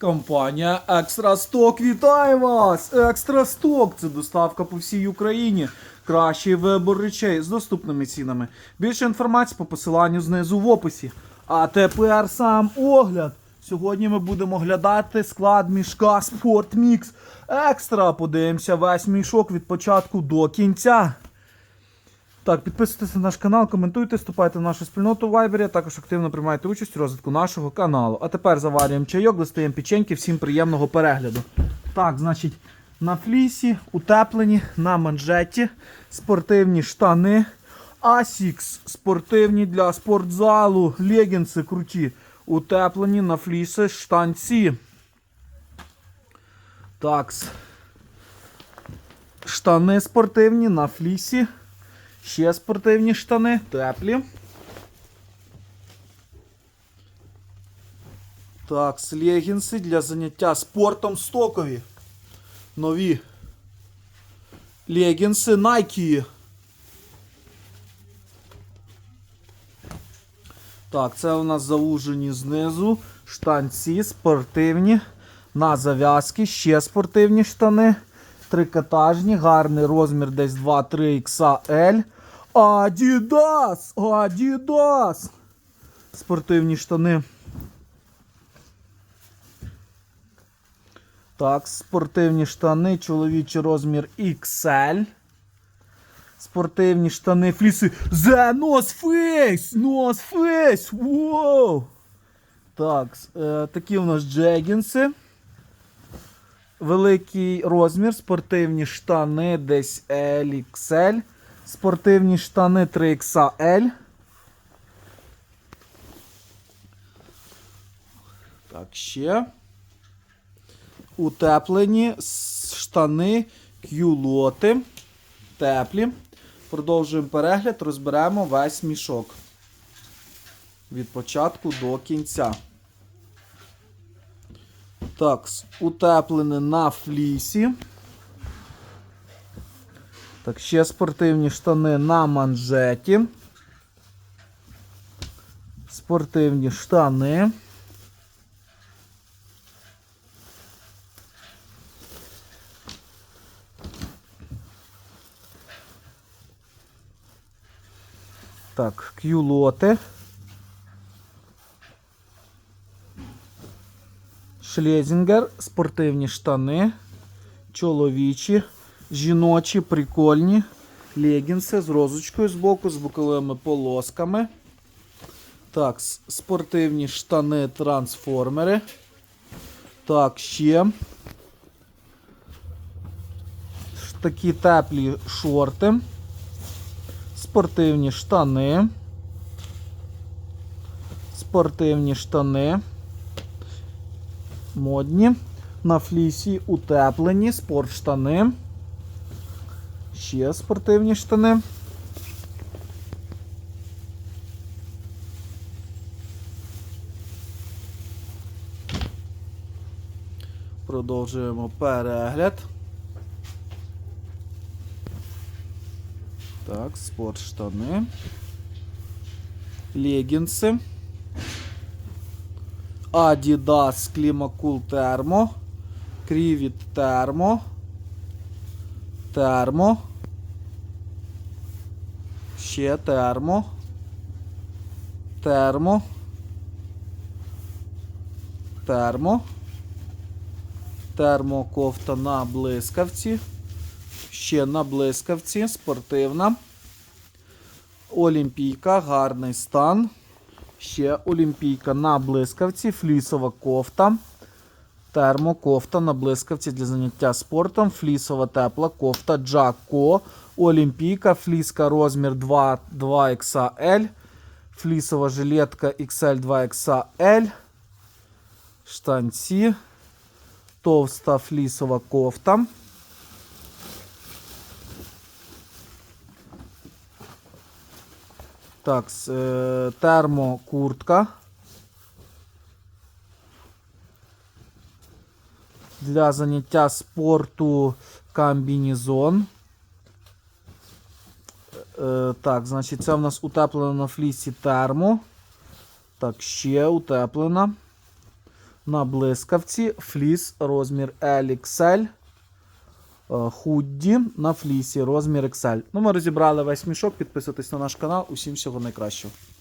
Компанія Екстра Сток вітає вас! Екстра Сток це доставка по всій Україні. Кращий вибор речей з доступними цінами. Більше інформації по посиланню знизу в описі. А тепер сам огляд. Сьогодні ми будемо оглядати склад мішка Sport Екстра. Подивимося весь мішок від початку до кінця. Так, підписуйтесь на наш канал, коментуйте, вступайте в нашу спільноту в Вайбері, а також активно приймайте участь у розвитку нашого каналу. А тепер заварюємо чайок, достаємо печеньки, всім приємного перегляду. Так, значить, на флісі, утеплені, на манжеті, спортивні штани, Asics спортивні для спортзалу, легінси круті, утеплені на фліси штанці. Такс. Штани спортивні на флісі. Ще спортивні штани, теплі. Так, легінси для заняття спортом стокові. Нові. Легінси Nike. Так, це у нас заужені знизу. Штанці спортивні. На зав'язки. Ще спортивні штани. Трикотажні, гарний розмір десь 2-3 XL. Adidas! Adidas! Спортивні штани. Так, спортивні штани, чоловічий розмір XL. Спортивні штани, фліси. The North Face! North Face! Wow! Так, е, такі у нас джегінси. Великий розмір, спортивні штани десь LXL. Спортивні штани 3XL. Так, ще. Утеплені штани, кюлоти. Теплі. Продовжуємо перегляд, розберемо весь мішок. Від початку до кінця. Так, утеплене на флісі. Так, ще спортивні штани на манжеті. Спортивні штани. Так, кюлоти. Шлезінгер, спортивні штани, чоловічі, жіночі, прикольні, легінси з розочкою з боку, з боковими полосками. Так, спортивні штани трансформери. Так, ще. Такі теплі шорти. Спортивні штани. Спортивні штани. Модні. На флісі утеплені спортштани. Ще спортивні штани. Продовжуємо перегляд. Так, спортштани. Легінси. Adidas Climacool Thermo. Крівіт Термо. Термо. Ще термо. Термо. Термо. Термокофта на блискавці. Ще на блискавці. Спортивна. Олімпійка, гарний стан. Ще олімпійка на блискавці, флісова кофта. Термокофта на блискавці для заняття спортом. Флісова тепла кофта Джако. Олімпійка, фліска розмір 2, 2XL. Флісова жилетка XL 2XL. Штанці. Товста флісова кофта. Так, е, термокуртка. Для заняття спорту комбінезон. Е, так, значить, це в нас утеплено на флісі термо. Так, ще утеплена. на блискавці, фліс, розмір LXL. Е, Худді на флісі, розмір XL. Ну, ми розібрали весь мішок. Підписуйтесь на наш канал. Усім всього найкращого.